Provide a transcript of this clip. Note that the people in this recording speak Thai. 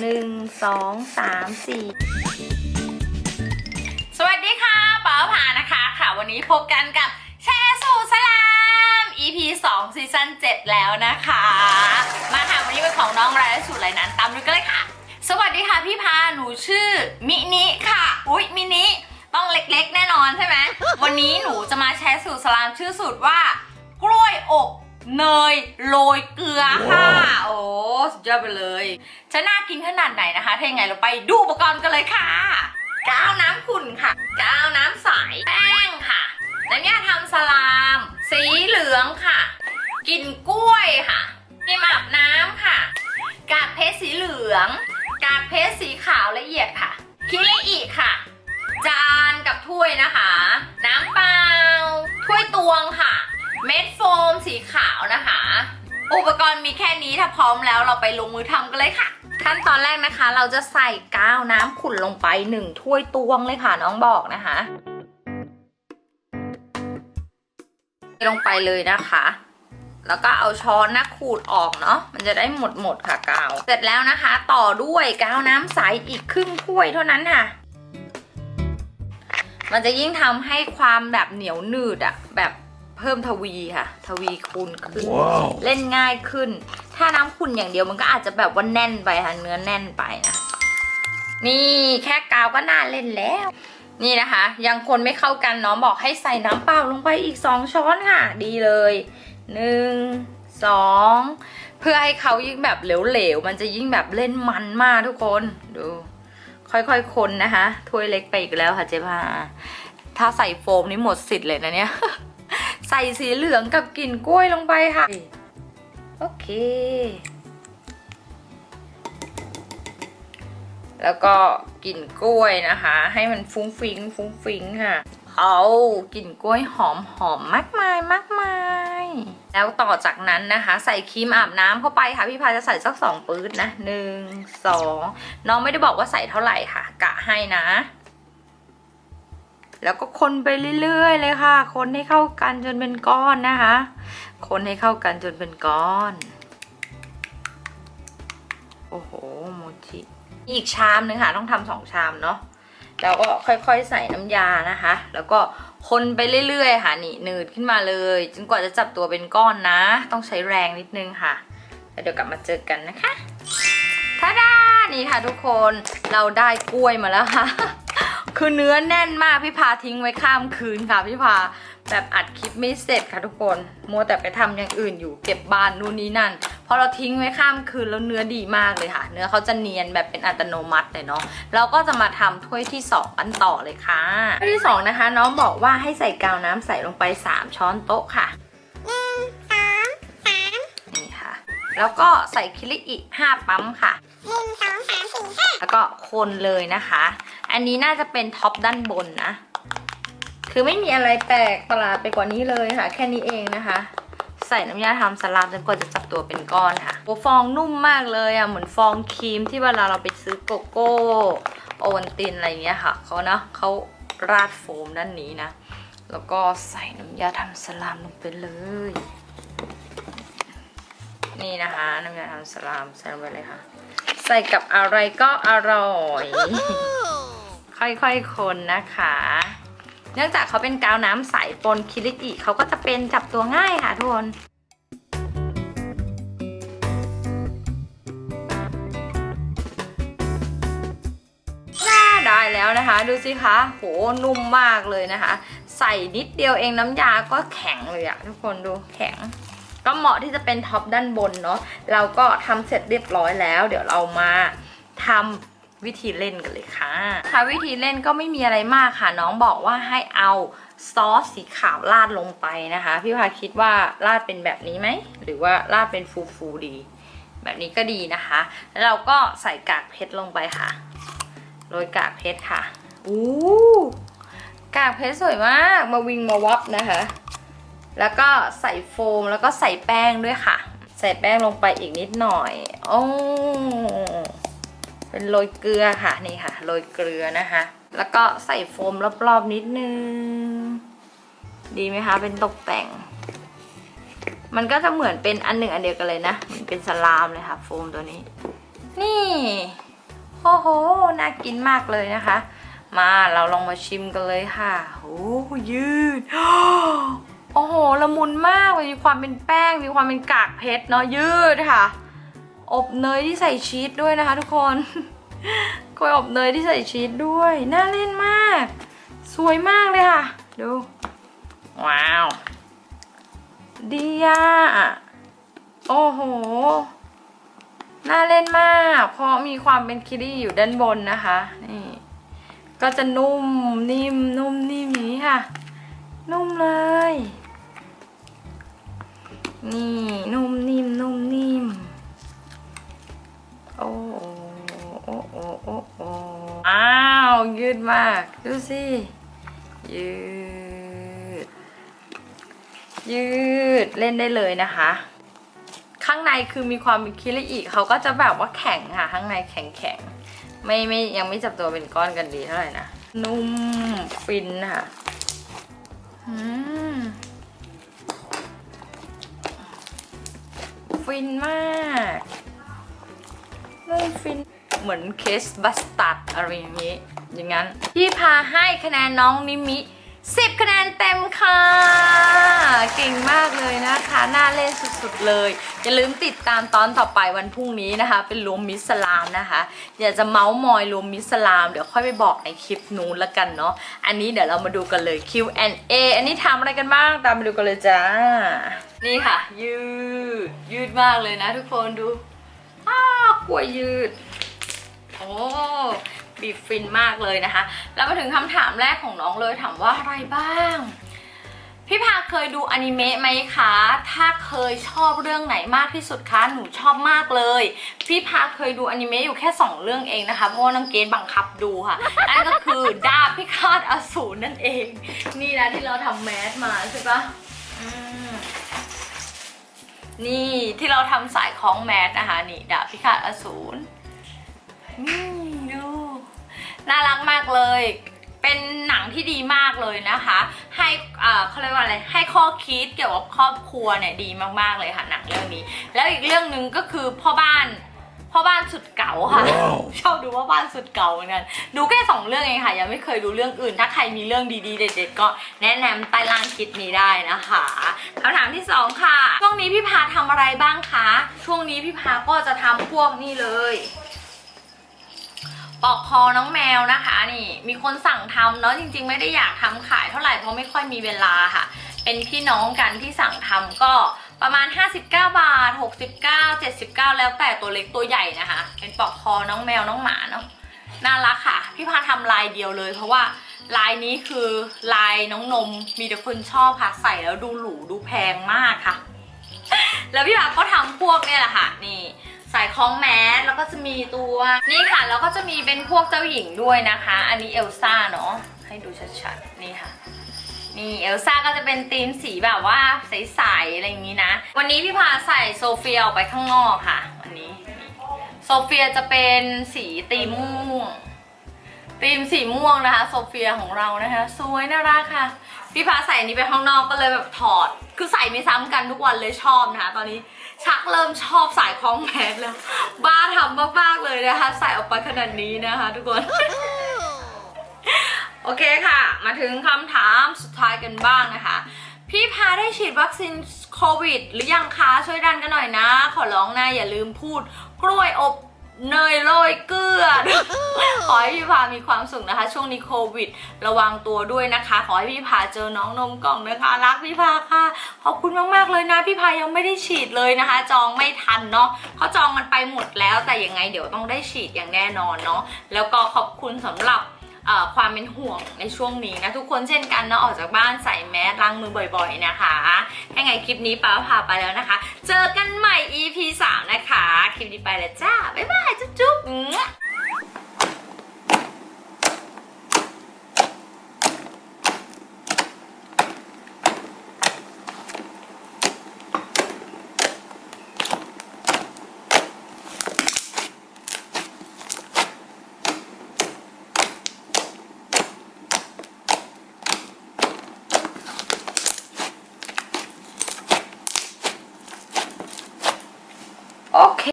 หนึ่งสองสามสี่สวัสดีค่ะป๋าผานะคะค่ะ วันนี้พบกันกับแชร์สู่สลาม EP 2ซีซั่น7 แล้วนะคะ มาค่ะ วันนี้เป็นของน้องไรและสูตรไรนั้นตามดูกันเลยค่ะ สวัสดีค่ะพี่พาหนูชื่อมินิค่ะ อุ๊ยมินิต้องเล็กๆ แน่นอนใช่ไหมวันนี้หนูจะมาแชร์สูตรสลามชื่อสูตรว่ากล้วยอบ เนยโรยเกลือค่ะ โอ้สุดยอดไปเลยจะน่ากินขนาดไหนนะคะ ถ้าอย่างไงเราไปดูอุปกรณ์กันเลยค่ะกาวน้ำขุ่นค่ะกาวน้ำใสแป้งค่ะแล้วเนี่ยทำสลาม สีเหลืองค่ะกินกล้วยค่ะครีมอาบน้ำค่ะ กากเพชรสีเหลือง กากเพชรสีขาวละเอียดค่ะคิริอิค่ะ จานกับถ้วยนะคะ น้ำเปล่าถ้วยตวงค่ะ เม็ดโฟมสีขาวนะคะ อุปกรณ์มีแค่นี้ถ้าพร้อมแล้วเราไปลงมือทำกันเลยค่ะ ขั้นตอนแรกนะคะ เราจะใส่กาวน้ำขุ่นลงไปหนึ่งถ้วยตวงเลยค่ะน้องบอกนะคะ ลงไปเลยนะคะแล้วก็เอาช้อนนะขูดออกเนาะ มันจะได้หมดหมดค่ะกาว เสร็จแล้วนะคะ ต่อด้วยกาวน้ำใสอีกครึ่งถ้วยเท่านั้นค่ะ มันจะยิ่งทำให้ความแบบเหนียวหนืดอะแบบ เพิ่มทวีค่ะ ทวีคูณขึ้น Wow. เล่นง่ายขึ้น ถ้าน้ำขุ่นอย่างเดียวมันก็อาจจะแบบว่าแน่นไปค่ะเนื้อแน่นไปนะนี่แค่กาวก็น่าเล่นแล้ว นี่นะคะ ยังคนไม่เข้ากันน้องบอกให้ใส่น้ำเปล่าลงไปอีก 2 ช้อนค่ะ ดีเลยหนึ่งสองเพื่อให้เขายิ่งแบบเหลวๆ มันจะยิ่งแบบเล่นมันมากทุกคนดู ค่อยๆคนนะคะถ้วยเล็กไปอีกแล้วค่ะเจ๊พาถ้าใส่โฟมนี่หมดสิทธิ์เลยนะเนี่ย ใส่สีเหลืองกับกลิ่นกล้วยลงไปค่ะ โอเค แล้วก็กลิ่นกล้วยนะคะ ให้มันฟุ้งฟิงฟุ้งฟิงค่ะเอากลิ่นกล้วยหอมหอมมากมายมากมาย แล้วต่อจากนั้นนะคะ ใส่ครีมอาบน้ำเข้าไปค่ะ พี่พายจะใส่สักสองปื๊ดนะหนึ่งสองน้องไม่ได้บอกว่าใส่เท่าไหร่ค่ะ กะให้นะ แล้วก็คนไปเรื่อยๆเลยค่ะ คนให้เข้ากันจนเป็นก้อนนะคะ คนให้เข้ากันจนเป็นก้อน โอ้โหโมจิอีกชามนึงค่ะ ต้องทำสองชามเนาะแล้วก็ค่อยๆใส่น้ำยานะคะ แล้วก็คนไปเรื่อยๆค่ะนี่หนืดขึ้นมาเลยจนกว่าจะจับตัวเป็นก้อนนะ ต้องใช้แรงนิดนึงค่ะแล้วเดี๋ยวกลับมาเจอกันนะคะทาดานี่ค่ะทุกคนเราได้กล้วยมาแล้วค่ะ คือเนื้อแน่นมากพี่พาทิ้งไว้ข้ามคืนค่ะพี่พาแบบอัดคลิปไม่เสร็จค่ะทุกคนมัวแต่ไปทำอย่างอื่นอยู่เก็บบ้านนู่นนี่นั่นพอเราทิ้งไว้ข้ามคืนแล้วเนื้อดีมากเลยค่ะ เนื้อเขาจะเนียนแบบเป็นอัตโนมัติเลยเนาะเราก็จะมาทำถ้วยที่สองกันต่อเลยค่ะถ้วยที่สองนะคะ น้องบอกว่าให้ใส่กาวน้ำใส่ลงไป 3 ช้อนโต๊ะค่ะนี่ค่ะ แล้วก็ใส่คิริอิ5ปั๊มค่ะ แล้วก็คนเลยนะคะ อันนี้น่าจะเป็นท็อปด้านบนนะ คือไม่มีอะไรแปลกประหลาดไปกว่านี้เลยค่ะ แค่นี้เองนะคะ ใส่น้ำยาทำสลามจนกว่าจะจับตัวเป็นก้อนค่ะโอฟองนุ่มมากเลยอะ เหมือนฟองครีมที่เวลาเราไปซื้อโกโก้โอวัลตินอะไรเงี้ยค่ะเขานะเขาราดโฟมด้านนี้นะ แล้วก็ใส่น้ำยาทำสลามลงไปเลย นี่นะคะ น้ำยาทำสลามใส่ลงไปเลยค่ะ ใส่กับอะไรก็อร่อย ค่อยๆคนนะคะ เนื่องจากเขาเป็นกาวน้ำใสปนคิริอิเขาก็จะเป็นจับตัวง่ายค่ะทุกคนได้แล้วนะคะ ดูสิคะ โห นุ่มมากเลยนะคะ ใส่นิดเดียวเองน้ำยาก็แข็งเลยอะทุกคนดูแข็ง ก็เหมาะที่จะเป็นท็อปด้านบนเนาะเราก็ทำเสร็จเรียบร้อยแล้ว เดี๋ยวเรามาทำวิธีเล่นกันเลยค่ะ ค่ะวิธีเล่นก็ไม่มีอะไรมากค่ะ น้องบอกว่าให้เอาซอสสีขาวราดลงไปนะคะ พี่พาคิดว่าราดเป็นแบบนี้ไหม หรือว่าราดเป็นฟูฟูๆดี แบบนี้ก็ดีนะคะ แล้วเราก็ใส่กากเพชรลงไปค่ะโรยกากเพชรค่ะอู้กากเพชรสวยมาก มาวิงมาวับนะคะ แล้วก็ใส่โฟมแล้วก็ใส่แป้งด้วยค่ะ ใส่แป้งลงไปอีกนิดหน่อยโอ้เป็นโรยเกลือค่ะนี่ค่ะโรยเกลือนะคะ แล้วก็ใส่โฟมรอบๆนิดนึง ดีไหมคะ เป็นตกแต่ง มันก็จะเหมือนเป็นอันหนึ่งอันเดียวกันเลยนะเหมือนเป็นสลามเลยค่ะ โฟมตัวนี้ นี่โอ้โหน่ากินมากเลยนะคะ มาเราลองมาชิมกันเลยค่ะโอ้ยืด อ้โหละมุนมากมีความเป็นแป้ง มีความเป็นกากเพชรเนาะยืดค่ะ อบเนยที่ใส่ชีสด้วยนะคะ ทุกคนกล้วยอบเนยที่ใส่ชีสด้วย น่าเล่นมาก สวยมากเลยค่ะ ดู ว้าว ดีอะ โอ้โห น่าเล่นมาก เพราะมีความเป็นคิรี่อยู่ด้านบนนะคะ นี่ ก็จะนุ่มนิ่มนุ่มนิ่มอย่างนี้ค่ะ นุ่มเลย นี่นุ่มนิ่มนุ่มนิ่มโอ้โอ้โอ้โอ้โอ้อ้าวยืดมาก ดูสิยืด ยืดเล่นได้เลยนะคะ ข้างในคือมีความเป็นคิริอิเขาก็จะแบบว่าแข็งค่ะ ข้างในแข็งแข็งไม่ไม่ยังไม่จับตัวเป็นก้อนกันดีเท่าไหร่นะ นุ่มฟินค่ะอืม ฟินมากนุ่มฟิน เหมือนเคสบัสตัดอะไรอย่างนี้ อย่างนั้นพี่พาให้คะแนนน้องนิมิ 10 คะแนนเต็มค่ะ เก่งมากเลยนะคะน่าเล่นสุดๆเลย อย่าลืมติดตามตอนต่อไปวันพรุ่งนี้นะคะ เป็นรวมมิสลามนะคะอยากจะเมาส์มอยรวมมิสลาม เดี๋ยวค่อยไปบอกในคลิปนู้นละกันเนาะอันนี้เดี๋ยวเรามาดูกันเลย Q&A อันนี้ทำอะไรกันบ้างตามไปดูกันเลยจ้า นี่ค่ะ ยืดยืดมากเลยนะทุกคนดูอ้ากล้วยยืด โอ้ บีฟินมากเลยนะคะ แล้วมาถึงคำถามแรกของน้องเลยถามว่าอะไรบ้าง พี่พาเคยดูอนิเมะไหมคะ ถ้าเคยชอบเรื่องไหนมากที่สุดคะ หนูชอบมากเลย พี่พาเคยดูอนิเมะอยู่แค่ 2 เรื่องเองนะคะ เพราะว่าน้องเกดบังคับดูค่ะ นั่นก็คือดาบพิฆาตอสูรนั่นเอง นี่นะที่เราทำแมสมาใช่ปะนี่ที่เราทำสายคล้องแมสนะคะนี่ดาบพิฆาตอสูรนี่ น่ารักมากเลย เป็นหนังที่ดีมากเลยนะคะ ให้อ่าเขาเรียกว่าอะไร ให้ข้อคิดเกี่ยวกับครอบครัวเนี่ยดีมากๆเลยค่ะหนังเรื่องนี้ แล้วอีกเรื่องหนึ่งก็คือพ่อบ้านพ่อบ้านสุดเก่าค่ะชอบดูพ่อบ้านสุดเก่าเหมือนกันดูแค่สองเรื่องเองค่ะ ยังไม่เคยดูเรื่องอื่น ถ้าใครมีเรื่องดีๆ เด็ดๆ ก็แนะนำใต้ล่างคลิปนี้ได้นะคะคำถามที่สองค่ะ ช่วงนี้พี่พาทำอะไรบ้างคะ ช่วงนี้พี่พาก็จะทำพวกนี่เลย ปอกคอน้องแมวนะคะนี่ มีคนสั่งทำเนาะจริงๆ ไม่ได้อยากทำขายเท่าไหร่เพราะไม่ค่อยมีเวลาค่ะ เป็นพี่น้องกันที่สั่งทำก็ประมาณ 59 บาท 69 79 แล้วแต่ตัวเล็กตัวใหญ่นะคะ เป็นปอกคอน้องแมวน้องหมาเนาะน่ารักค่ะ พี่พาทำลายเดียวเลย เพราะว่าลายนี้คือลายน้องนมมีแต่คนชอบค่ะใส่แล้วดูหรูดูแพงมากค่ะ แล้วพี่พาก็ทำพวกเนี่ยแหละค่ะนี่ ใส่คล้องแมสแล้วก็จะมีตัวนี่ค่ะ แล้วก็จะมีเป็นพวกเจ้าหญิงด้วยนะคะ อันนี้เอลซ่าเนาะให้ดูชัดๆนี่ค่ะนี่เอลซ่าก็จะเป็นธีมสีแบบว่าใสๆอะไรอย่างนี้นะ วันนี้พี่พาใส่โซเฟียออกไปข้างนอกค่ะวันนี้โซเฟียจะเป็นสีตีมม่วงธีมสีม่วงนะคะโซเฟียของเรานะคะ สวยน่ารักค่ะ พี่พาใส่อันนี้ไปข้างนอกก็เลยแบบถอด คือใส่ไม่ซ้ำกันทุกวันเลยชอบนะคะ ตอนนี้ ชักเริ่มชอบสายคล้องแมสแล้ว บ้าทำมากๆเลยนะคะ ใส่ออกไปขนาดนี้นะคะ ทุกคน โอเคค่ะ มาถึงคำถามสุดท้ายกันบ้างนะคะ พี่พาได้ฉีดวัคซีนโควิด หรือยังคะช่วยดันกันหน่อยนะ ขอร้องนะอย่าลืมพูด กล้วยอบ เนยโรยเกลือ ขอให้พี่พามีความสุขนะคะ ช่วงนี้โควิด ระวังตัวด้วยนะคะ ขอให้พี่พาเจอน้องนมกล่องนะคะ รักพี่พาค่ะ ขอบคุณมากๆเลยนะ พี่พายังไม่ได้ฉีดเลยนะคะ จองไม่ทันเนาะเขาจองกันไปหมดแล้วแต่ยังไงเดี๋ยวต้องได้ฉีดอย่างแน่นอนเนาะแล้วก็ขอบคุณสำหรับ ความเป็นห่วงในช่วงนี้นะทุกคนเช่นกันนะออกจากบ้านใส่แมสล้างมือบ่อยๆนะคะยังไงคลิปนี้ป้าพาไปแล้วนะคะ เจอกันใหม่ EP 3 นะคะ คลิปนี้ไปแล้วจ้า บ๊ายบาย จุ๊บๆ